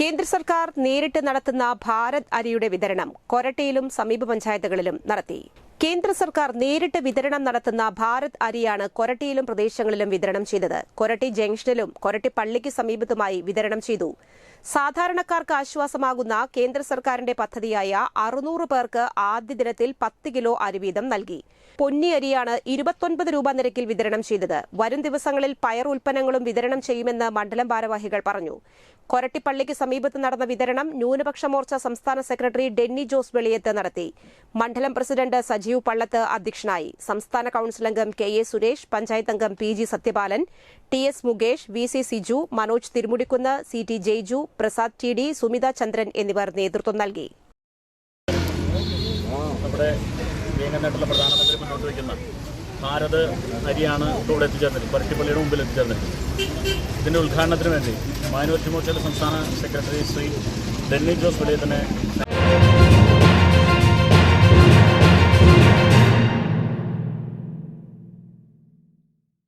കേന്ദ്ര സർക്കാർ നേരിട്ട് നടത്തുന്ന ഭാരത് അരിയുടെ വിതരണം കൊരട്ടയിലും സമീപ പഞ്ചായത്തുകളിലും നടത്തി. കേന്ദ്ര സർക്കാർ നേരിട്ട് വിതരണം നടത്തുന്ന ഭാരത് അരിയാണ് കൊരട്ടിയിലും പ്രദേശങ്ങളിലും വിതരണം ചെയ്തത്. കൊരട്ടി ജംഗ്ഷനിലും കൊരട്ടി പള്ളിക്ക് സമീപത്തുമായി വിതരണം ചെയ്തു. സാധാരണക്കാർക്ക് ആശ്വാസമാകുന്ന കേന്ദ്ര സർക്കാരിന്റെ പദ്ധതിയായ അറുന്നൂറ് പേർക്ക് ആദ്യ ദിനത്തിൽ പത്ത് കിലോ അരി വീതം നൽകി. പൊന്നി അരിയാണ് ഇരുപത്തൊൻപത് രൂപ നിരക്കിൽ വിതരണം ചെയ്തത്. വരും ദിവസങ്ങളിൽ പയർ ഉൽപ്പന്നങ്ങളും വിതരണം ചെയ്യുമെന്ന് മണ്ഡലം ഭാരവാഹികൾ പറഞ്ഞു. കൊരട്ടിപ്പള്ളിക്ക് സമീപത്ത് നടന്ന വിതരണം ന്യൂനപക്ഷ മോർച്ച സംസ്ഥാന സെക്രട്ടറി ഡെന്നി ജോസ് വെളിയത്ത് നടത്തി. മണ്ഡലം പ്രസിഡന്റ് സജീവ് പള്ളത്ത് അധ്യക്ഷനായി. സംസ്ഥാന കൌൺസിൽ അംഗം കെ എ സുരേഷ് പഞ്ചായത്ത് അംഗം P G Sathyapalan T S Mukesh V C Siju Manoj Thirumudikunnu C T Jaiju Prasad T D Sumitha Chandran എന്നിവർ നേതൃത്വം നൽകി. നമ്മുടെ മുന്നോട്ട് ഭാരത് അരിയാണ് ഇവിടെ എത്തിച്ചേർന്നത് പരട്ടിപ്പള്ളിയുടെ മുമ്പിൽ എത്തിച്ചേർന്നത് ഇതിന്റെ ഉദ്ഘാടനത്തിന് വേണ്ടി മാനുവൽ മോർച്ചയുടെ സംസ്ഥാന സെക്രട്ടറി ശ്രീ ഡെന്നി ജോസ് വെളിയത്തിനെ